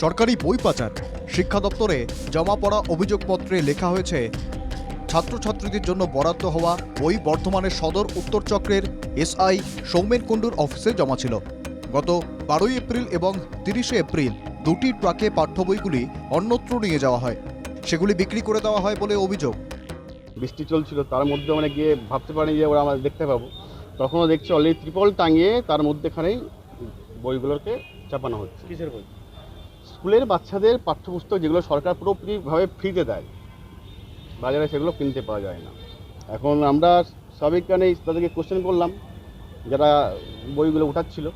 সরকারি বই পাচার। শিক্ষা দপ্তরে জমা পড়া অভিযোগপত্রে লেখা হয়েছে ছাত্রছাত্রীদের জন্য বরাদ্দ হওয়া বই বর্ধমানের সদর উত্তর চক্রের এসআই সৌমেন কুণ্ডুর অফিসে জমা ছিল। গত বারোই এপ্রিল এবং তিরিশে এপ্রিল দুটি ট্রাকে পাঠ্য বইগুলি অন্যত্র নিয়ে যাওয়া হয়। সেগুলি বিক্রি করে দেওয়া হয় বলে অভিযোগ। বৃষ্টি চলছিল তার মধ্যে মানে গিয়ে ভাবতে পারিনি যে ওরা আমরা দেখতে পাবো। তখনও দেখছি অলরেডি ত্রিপল টাঙিয়ে তার মধ্যেখানেই বইগুলোকে চাপানো হচ্ছে। কিসের বই? স্কুলের বাচ্চাদের পাঠ্যপুস্তক যেগুলো সরকার পুরোপুরিভাবে ফ্রিতে দেয়, বাজারে সেগুলো কিনতে পাওয়া যায় না। এখন আমরা স্বাভাবিককানেই তাদেরকে কোশ্চেন করলাম, যারা বইগুলো উঠাচ্ছিল,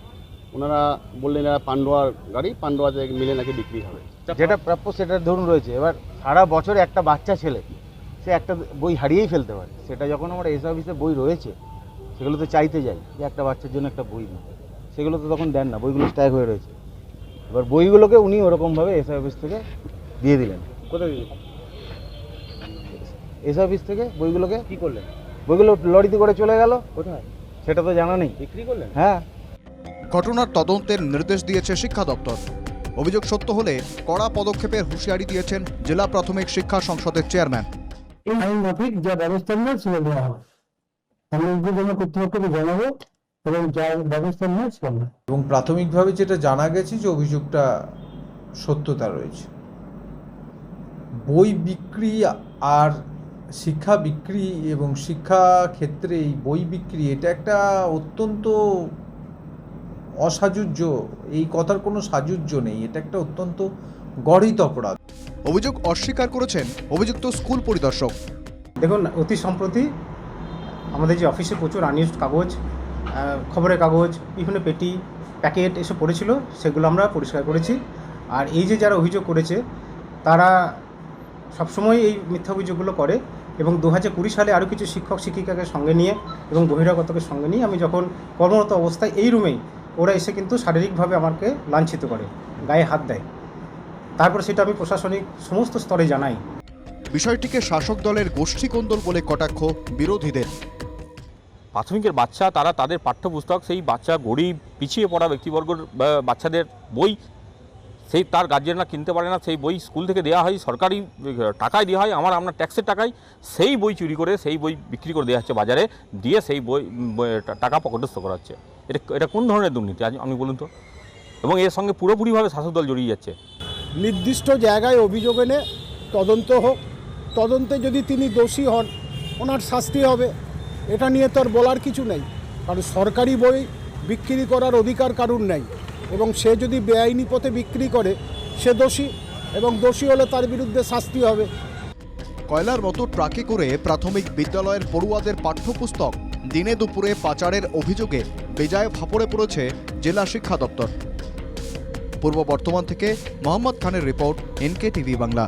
ওনারা বললেন এরা পান্ডোয়ার গাড়ি, পান্ডোয়াতে মিলে নাকি বিক্রি হবে। যেটা প্রাপ্য সেটা ধরুন রয়েছে, এবার সারা বছর একটা বাচ্চা ছেলে, সে একটা বই হারিয়েই ফেলতে পারে। সেটা যখন আমার এস অফিসে বই রয়েছে, সেগুলো তো চাইতে যাই যে একটা বাচ্চার জন্য একটা বই নেই। সেগুলো তো তখন দেন না, বইগুলো স্ট্যাক হয়ে রয়েছে। এবার বইগুলোকে উনি ওরকমভাবে এস অফিস থেকে দিয়ে দিলেন। কোথায় এস অফিস থেকে বইগুলোকে। কি করলেন? বইগুলো লরিতে করে চলে গেল। কোথায়? সেটা তো জানা নেই। বিক্রি করলেন? হ্যাঁ। ঘটনার তদন্তের নির্দেশ দিয়েছে শিক্ষা দপ্তর। অভিযোগ সত্য হলে কড়া পদক্ষেপের হুঁশিয়ারি দিয়েছেন জেলা প্রাথমিক শিক্ষা সংসদের চেয়ারম্যান। এই আইন মাফিক যা ব্যবস্থা নেওয়ার সেটা দেওয়া হবে। আমি কর্তৃপক্ষকে জানাব এবং যা ব্যবস্থা সেটা নেব। এবং প্রাথমিকভাবে যেটা জানা গেছে যে অভিযোগটা সত্যতা রয়েছে। বই বিক্রি আর শিক্ষা বিক্রি এবং শিক্ষা ক্ষেত্রে এই বই বিক্রি এটা একটা অত্যন্ত অসাজুজ্য এই কথার কোনো সাজুজ্য নেই এটা একটা অত্যন্ত গড়িত অপরাধ। অভিযোগ অস্বীকার করেছেন অভিযুক্ত স্কুল পরিদর্শক। দেখুন অতি সম্প্রতি আমাদের যে অফিসে প্রচুর আনইউজড কাগজ খবরের কাগজ বিভিন্ন পেটি, প্যাকেট এসব পড়েছিল, সেগুলো আমরা পরিষ্কার করেছি। আর এই যে যারা অভিযোগ করেছে, তারা সবসময় এই মিথ্যা অভিযোগগুলো করে এবং দু হাজার কুড়ি সালে আরও কিছু শিক্ষক, শিক্ষিকাকে সঙ্গে নিয়ে এবং বহিরাগতকে সঙ্গে নিয়ে আমি যখন কর্মরত অবস্থায় এই রুমেই, ওরা এসে কিন্তু শারীরিকভাবে আমাকে লাঞ্ছিত করে, গায়ে হাত দেয়। তারপর সেটা আমি প্রশাসনিক সমস্ত স্তরে জানাই। বিষয়টিকে শাসক দলের গোষ্ঠীকন্দল বলে কটাক্ষ বিরোধীদের। প্রাথমিকের বাচ্চা, তারা তাদের পাঠ্যপুস্তক, সেই বাচ্চা গরিব পিছিয়ে পড়া ব্যক্তিবর্গর বাচ্চাদের বই, সেই তার গার্জেনরা কিনতে পারে না, সেই বই স্কুল থেকে দেওয়া হয়, সরকারি টাকায় দেওয়া হয়, আমার আপনার ট্যাক্সের টাকায়, সেই বই চুরি করে, সেই বই বিক্রি করে দেওয়া হচ্ছে বাজারে, দিয়ে সেই বই টাকা পকটস্থ করা হচ্ছে। এটা এটা কোন ধরনের দুর্নীতি? আজ আপনি বলুন তো। এবং এর সঙ্গে পুরোপুরিভাবে শাসক দল জড়িয়ে যাচ্ছে। নির্দিষ্ট জায়গায় অভিযোগ এনে তদন্ত হোক, তদন্তে যদি তিনি দোষী হন, ওনার শাস্তি হবে। এটা নিয়ে তো আর বলার কিছু নেই। কারণ সরকারি বই বিক্রি করার অধিকার কারুর নেই। এবং সে যদি বেআইনি পথে বিক্রি করে, সে দোষী এবং দোষী হলে তার বিরুদ্ধে শাস্তি হবে। কয়লার মতো ট্রাকে করে প্রাথমিক বিদ্যালয়ের পড়ুয়াদের পাঠ্যপুস্তক দিনে দুপুরে পাচারের অভিযোগে বেজায় ফাপড়ে পড়েছে জেলা শিক্ষা দপ্তর। পূর্ব বর্ধমান থেকে মোহাম্মদ খানের রিপোর্ট এনকে টিভি বাংলা।